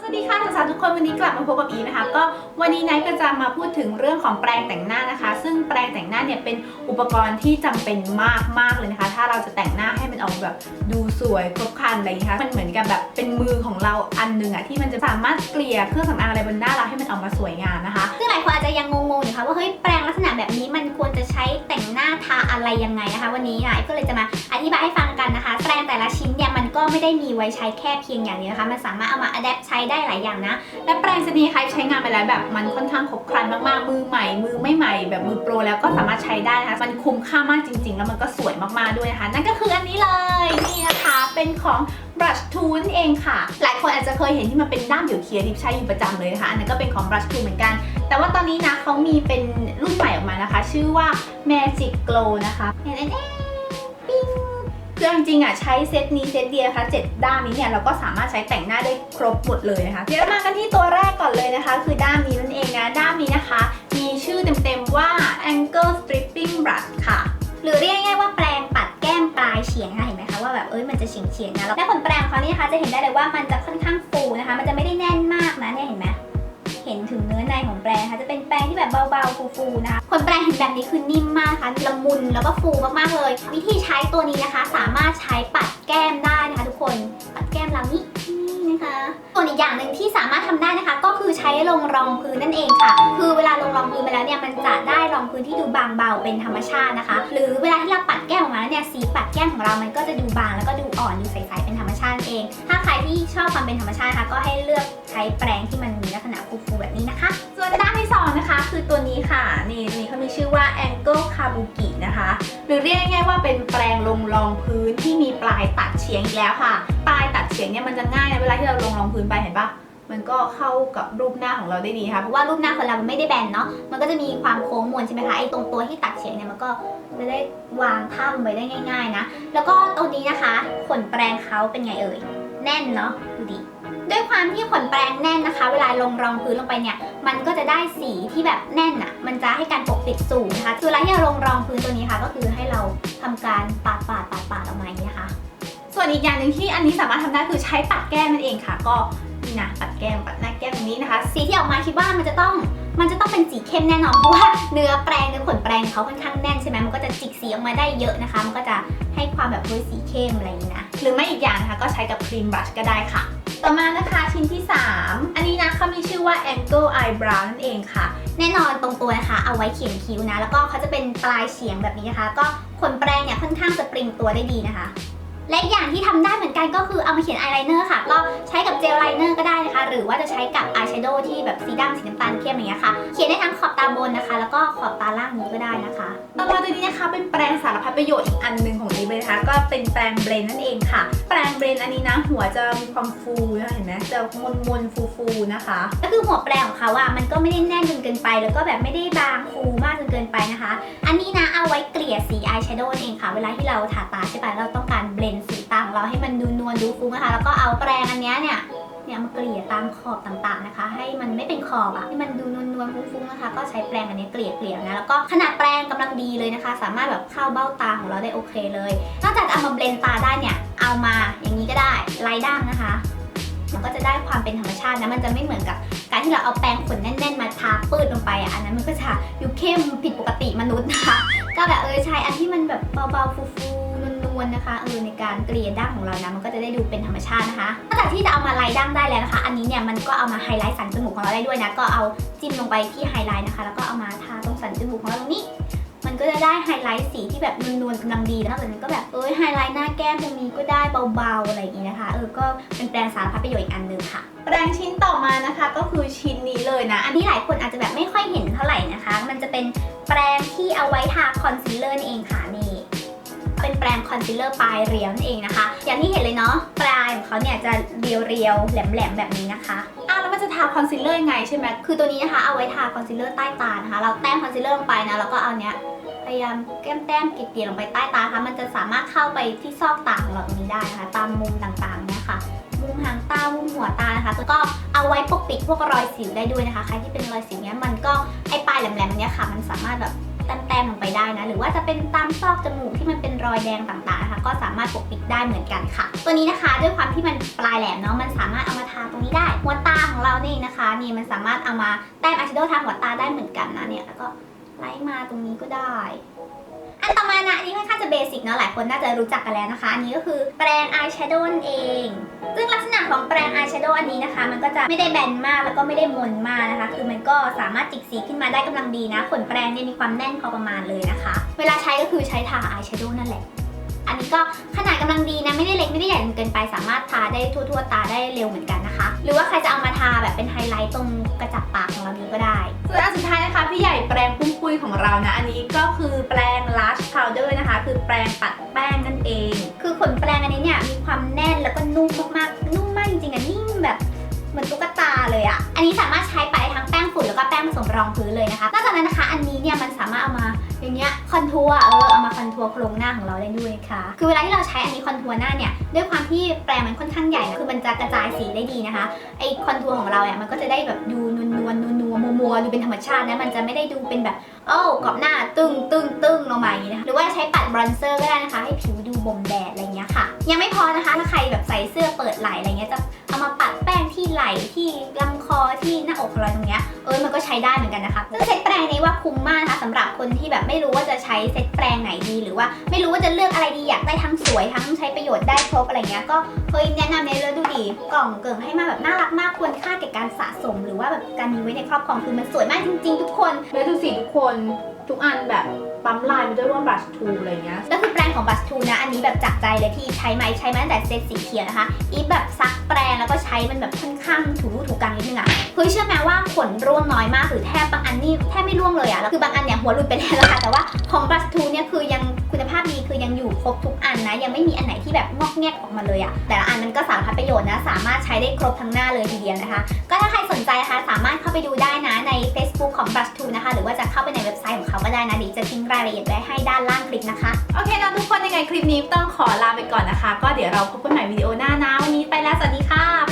สวัสดีค่ะสาวๆทุกคนวันนี้กลับมาพบกับอีนะคะก็วันนี้ไนท์ก็จะมาพูดถึงเรื่องของแปรงแต่งหน้านะคะ ซึ่งแปรงแต่งหน้าเนี่ยเป็นอุปกรณ์ที่จำเป็นมากๆเลยนะคะ ถ้าเราจะแต่งหน้าให้มันออกแบบดูสวยครบครันอะไรอย่างนี้คะมันเหมือนกับแบบเป็นมือของเราอันหนึ่งอะที่มันจะสามารถเกลี่ยเครื่องสำอางอะไรบนหน้าเราให้มันออกมาสวยงามนะคะซึ่งหลายคนอาจจะยังงงๆอยู่ค่ะว่าเฮ้ยแปรงลักษณะแบบนี้มันควรจะใช้แต่งหน้าทาอะไรยังไงนะคะ วันนี้ไอ้ก็เลยจะมาอธิบายให้ฟัง ไม่ได้มีไว้ใช้แค่เพียงอย่างเดียวนะคะ มันสามารถเอามาอัดแอปใช้ได้หลายอย่างนะ และแปรงชนิดใครใช้งานไปแล้วแบบมันค่อนข้างครบครันมากๆ มือใหม่ มือไม่ใหม่ แบบมือโปรแล้วก็สามารถใช้ได้นะคะ มันคุ้มค่ามากจริง ๆ แล้วมันก็สวยมากๆด้วยนะคะ นั่นก็คืออันนี้เลย นี่นะคะเป็นของ brush tool เองค่ะ หลายคนอาจจะเคยเห็นที่มันเป็นด้ามเขียวเคียที่ใช้อยู่ประจำเลยนะคะ อันนั้นก็เป็นของ brush tool เหมือนกัน แต่ว่าตอนนี้นะเขามีเป็นรุ่นใหม่ออกมานะคะ ชื่อว่า magic glow นะคะเนี่ยเนี่ย คือจริงๆอะใช้เซตนี้เซตเดียวนะคะเจ็ดด้ามนี้เนี่ยเราก็สามารถใช้แต่งหน้าได้ครบหมดเลยนะคะเดี๋ยวมากันที่ตัวแรกก่อนเลยนะคะ คือด้ามนี้นั่นเองนะด้ามนี้นะคะ มีชื่อเต็มๆว่า angle stripping brush ค่ะ หรือเรียกง่ายๆว่าแปรงปัดแก้มปลายเฉียงนะคะเห็นไหมคะว่าแบบเอ้ยมันจะเฉียงๆนะแล้วผลแปรงเขานี่นะคะจะเห็นได้เลยว่ามันจะค่อนข้างฟูนะคะ มันจะไม่ได้แน่น แปรงที่แบบเบาๆ ฟูๆนะคะผลแปรงเห็นแบบนี้คือนิ่มมากค่ะละมุนแล้วก็ฟูมากๆเลย วิธีใช้ตัวนี้นะคะ สามารถใช้ปัดแก้มได้นะคะ ทุกคนปัดแก้มเรานี่นี่นะคะส่วนอีกอย่างหนึ่งที่สามารถทำได้นะคะ ก็คือใช้ลงรองพื้นนั่นเองค่ะ คือเวลาลงรองพื้นไปแล้วเนี่ยมันจะได้รองพื้นที่ดูบางเบาเป็นธรรมชาตินะคะ หรือเวลาที่เราปัดแก้มออกมาแล้วเนี่ยสีปัดแก้มของเรามันก็จะดูบางแล้วก็ดูอ่อนดูใสๆเป็นธรรมชาติเอง ถ้าใครที่ชอบความเป็นธรรมชาตินะคะก็ให้เลือกใช้แปรงที่มันมีลักษณะฟูๆแบบนี้นะคะ คือตัวนี้ค่ะ นี่นี้เขามีชื่อว่า angle kabuki นะคะ หรือเรียกง่ายๆว่าเป็นแปรงลงรองพื้นที่มีปลายตัดเฉียงอีกแล้วค่ะ ปลายตัดเฉียงเนี่ยมันจะง่ายนะเวลาที่เราลงรองพื้นไปเห็นปะมันก็เข้ากับรูปหน้าของเราได้ดีค่ะ เพราะว่ารูปหน้าคนเรามันไม่ได้แบนเนาะ มันก็จะมีความโค้งมนใช่ไหมคะ ไอ้ตรงตัวที่ตัดเฉียงเนี่ยมันก็จะได้วางท่าลงไปได้ง่าย ๆนะ แล้วก็ตัวนี้นะคะ ขนแปรงเขาเป็นไงเอ่ย แน่นเนาะ ดูดิ ด้วยความที่ขนแปรงแน่นนะคะ เวลาลงรองพื้นลงไปเนี่ย มันก็จะได้สีที่แบบแน่นอะ่ะมันจะให้การปกปิดสูงนะคะคือเวลาที่เราลงรองพื้นตัวนี้ค่ะ ก็คือให้เราทำการปาดปาดปาดปาดออกมาอย่างนี้นะคะส่วนอีกอย่างหนึ่งที่อันนี้สามารถทำได้คือใช้ปัดแก้มนั่นเองค่ะ ก็นี่นะปัดแก้มปัดหน้าแก้มตรงนี้นะคะ สีที่ออกมาคิดว่ามันจะต้องมันจะต้องเป็นสีเข้มแน่นอนเพราะว่าเนื้อแปรงเนื้อขนแปรงเขาค่อนข้างแน่นใช่ไหมมันก็จะจิกสีออกมาได้เยอะนะคะ มันก็จะให้ความแบบเฮ้ยสีเข้มอะไรอย่างนี้นะหรือไม่อีกอย่างนะคะก็ใช้กับครีมบลัชก็ได้ค่ะ ต่อมานะคะชิ้นที่ 3 อันนี้นะเขามีชื่อว่า angle eyebrow นั่นเองค่ะ แน่นอนตรงตัวนะคะ เอาไว้เขียนคิ้วนะ แล้วก็เขาจะเป็นปลายเฉียงแบบนี้นะคะ ก็ขนแปรงเนี่ยค่อนข้างจะปริงตัวได้ดีนะคะ และอย่างที่ทำได้เหมือนกันก็คือเอามาเขียนอายไลเนอร์ค่ะ ก็ใช้ กับเจลไลเนอร์ก็ได้นะคะ หรือว่าจะใช้กับอายแชโดว์ที่แบบสีดำสีน้ำตาลเข้มอย่างเงี้ยค่ะ เขียนได้ทั้งขอบตาบนนะคะ แล้วก็ขอบตาล่างนี้ก็ได้นะคะต่อมาตัวนี้นะคะเป็นแปรงสารพัดประโยชน์อีกอันหนึ่งของอีฟเลยนะคะ ก็เป็นแปรงเบรนนั่นเองค่ะ แปรงเบรนอันนี้นะ หัวจะมีความฟูนะคะเห็นไหมจะมนมนฟูฟูๆนะคะ ก็คือหัวแปรงของเขาอะมันก็ไม่ได้แน่นจนเกินไป แล้วก็แบบไม่ได้บางฟูมากจนเกินไปนะคะ อันนี้นะเอาไว้เกลี่ยสีอายแชโดว์เองค่ะ เวลาที่เราทาตาใช่ปะเราต้องการเบลนสีตาของเราให้มันดูนวลดูฟุ้งนะคะ แล้วก็เอาแปรงอันเนี้ยเนี่ย เนี่ยมาเกลี่ยตามขอบต่างๆนะคะ ให้มันไม่เป็นขอบอะให้มันดูนวลๆฟุ้งๆนะคะ ก็ใช้แปรงอันนี้เกลี่ยเกลี่ยนะแล้วก็ขนาดแปรงกำลังดีเลยนะคะ สามารถแบบเข้าเบ้าตาของเราได้โอเคเลยนอกจากเอามาเบลนตาได้เนี่ยเอามาอย่างนี้ก็ได้ไล่ด่างนะคะมันก็จะได้ความเป็นธรรมชาตินะ มันจะไม่เหมือนกับการที่เราเอาแปรงขนแน่น ๆ มาทาปืดลงไปอะ อันนั้นมันก็จะดูเข้มผิดปกติมนุษย์นะคะ ก็แบบเออใช้อันที่มันแบบเบาๆฟู นนะคะเออในการเกลี่ยดั้งของเรานะมันก็จะได้ดูเป็นธรรมชาตินะคะนอกจากที่จะเอามาไล่ดั้งได้แล้วนะคะ อันนี้เนี่ยมันก็เอามาไฮไลท์สันจมูกของเราได้ด้วยนะก็เอาจิ้มลงไปที่ไฮไลท์นะคะ แล้วก็เอามาทาตรงสันจมูกของเราตรงนี้มันก็จะได้ไฮไลท์สีที่แบบนวลๆกำลังดีแล้วนอกจากนั้นก็แบบเอ้ยไฮไลท์หน้าแก้มตรงนี้ก็ได้เบาๆอะไรอย่างนี้นะคะเออก็เป็นแปรงสารพัดประโยชน์อีกอันหนึ่งค่ะแปรงชิ้นต่อมานะคะ ก็คือชิ้นนี้เลยนะ อันนี้หลายคนอาจจะแบบไม่ค่อยเห็นเท่าไหร่นะคะ มันจะเป็นแปรงที่เอาไว้ทาคอนซีลเลอร์เองค่ะนี่ เป็นแปรงคอนซีลเลอร์ปลายเรียวนั่นเองนะคะ อย่างที่เห็นเลยเนาะปลายของเขาเนี่ยจะเรียวๆแหลมๆแบบนี้นะคะอ้าวแล้วมันจะทาคอนซีลเลอร์ยังไงใช่ไหมคือตัวนี้นะคะเอาไว้ทาคอนซีลเลอร์ใต้ตานะคะ เราแต้มคอนซีลเลอร์ลงไปนะแล้วก็เอาเนี้ยพยายามแก้มแต้มๆเกลี่ยๆลงไปใต้ตาค่ะมันจะสามารถเข้าไปที่ซอกตาของเราตรงนี้ได้นะคะ ตามมุมต่างๆเนี่ยค่ะมุมหางตามุมหัวตานะคะแล้วก็เอาไว้ปกปิดพวกรอยสิวได้ด้วยนะคะ ใครที่เป็นรอยสิวเนี้ยมันก็ไอปลายแหลมๆเนี้ยค่ะ มันสามารถแบบ แต้มๆลงไปได้นะ หรือว่าจะเป็นตามซอกจมูกที่มันเป็นรอยแดงต่างๆนะคะก็สามารถปกปิดได้เหมือนกันค่ะ ตัวนี้นะคะด้วยความที่มันปลายแหลมเนาะมันสามารถเอามาทาตรงนี้ได้ หัวตาของเรานี่นะคะ นี่มันสามารถเอามาแต้มอายแชโดว์ทาหัวตาได้เหมือนกันนะเนี่ยแล้วก็ไล่มาตรงนี้ก็ได้ อันต่อมานะอันนี้ค่อนข้างจะเบสิกเนาะหลายคนน่าจะรู้จักกันแล้วนะคะ อันนี้ก็คือแปรงอายแชโดว์นั่นเอง ซึ่งลักษณะของแปรงอายแชโดว์อันนี้นะคะ มันก็จะไม่ได้แบนมากแล้วก็ไม่ได้มนมากนะคะ คือมันก็สามารถจิกสีขึ้นมาได้กำลังดีนะ ขนแปรงเนี่ยมีความแน่นพอประมาณเลยนะคะ เวลาใช้ก็คือใช้ทาอายแชโดว์นั่นแหละ อันนี้ก็ขนาดกำลังดีนะไม่ได้เล็กไม่ได้ใหญ่จนเกินไป สามารถทาได้ทั่วๆ ตาได้เร็วเหมือนกันนะคะ หรือว่าใครจะเอามาทาแบบเป็นไฮไลท์ตรงกระจับปากของเรานี้ก็ได้ส่วนอันสุดท้ายนะคะพี่ใหญ่แปรงปุ้มปุ้ยของเรานะ อันนี้ก็คือแปรง Lush Powder นะคะ คือแปรงปัดแป้งนั่นเอง คือขนแปรงอันนี้เนี่ยมีความแน่นแล้วก็นุ่มมากๆนุ่มมากจริงๆอะนิ่มแบบเหมือนตุ๊กตาเลยอะอันนี้สามารถใช้ไปทั้งแป้งฝุ่นแล้วก็แป้งผสมรองพื้นเลยนะคะนอกจากนั้นนะคะ อันนี้เนี่ยมันสามารถเอามา อย่างเงี้ยคอนทัวร์เออเอามาคอนทัวร์โครงหน้าของเราได้ด้วยค่ะคือเวลาที่เราใช้อันนี้คอนทัวร์หน้าเนี่ยด้วยความที่แปรงมันค่อนข้างใหญ่นะคือมันจะกระจายสีได้ดีนะคะไอคอนทัวร์ของเราเนี่ยมันก็จะได้แบบดูนวลนวลนัวนัวมัวมัวดูเป็นธรรมชาตินะมันจะไม่ได้ดูเป็นแบบโอ้ากรอบหน้าตึงตึงตึงลงมาอย่างนี้นะคะหรือว่าใช้ปัดบรอนเซอร์ก็ได้นะคะให้ผิวดูบ่มแดดอะไรเงี้ยค่ะ ยังไม่พอนะคะถ้าใครแบบใส่เสื้อเปิดไหล่อะไรเงี้ยจะเอามาปัดแป้งที่ไหล่ที่ลำคอที่หน้าอกของเราตรงเนี้ย เออมันก็ใช้ได้เหมือนกันนะคะซึ่งเซตแปรงนี้ว่าคุ้มมากนะคะสำหรับคนที่แบบไม่รู้ว่าจะใช้เซตแปรงไหนดี หรือว่าไม่รู้ว่าจะเลือกอะไรดี วยทั้งใช้ประโยชน์ได้ครบอะไรเงี้ยก็เฮ้ยแนะนำในเรื่องดูดีกล่องเกิ่งให้มาแบบน่ารักมากควรค่าแก่การสะสม หรือว่าแบบการมีไว้ในครอบครองคือมันสวยมากจริง ๆ ทุกคน แล้วดูสิทุกคนทุกอันแบบปั๊มลายมันด้วยว่า brush tool อะไรเงี้ยแล้วคือแปรงของบัสทูนะ อันนี้แบบจากใจเลยที่ใช้ไหมใช้มาตั้งแต่เซตสีเขียวนะคะ อีฟแบบซักแปรงแล้วก็ใช้มันแบบค่อนข้างถูรูถูกกังนิดนึงอะเฮ้ยเชื่อไหมว่าขนร่วงน้อยมากหรือแทบบางอันนี่แทบไม่ร่วงเลยอะแล้วคือบางอันเนี่ยหัวหลุดไปแล้วค่ะแต่ว่าของบัสทูเนี่ยคือยังคุณภาพดีคือยังอยู่ครบทุกอั นนะ ยังไม่มีอันไหนที่แบบงอกแงกออกมาเลยอะแต่ละอันมันก็สารพัดประโยชน์นะ สามารถใช้ได้ครบทั้งหน้าเลยทีเดียวนะคะ ก็ถ้าใครสนใจนะคะสามารถเข้าไปดูได้นะใน Facebook ของ Brush 2นะคะ หรือว่าจะเข้าไปในเว็บไซต์ของเขาก็ได้นะดิจะทิ้งรายละเอียดไว้ให้ด้านล่างคลิปนะคะ โอเคนะทุกคนยังไงคลิปนี้ต้องขอลาไปก่อนนะคะ ก็เดี๋ยวเราพบกันใหม่วิดีโอหน้านะวันนี้ไปแล้วสวัสดีค่ะ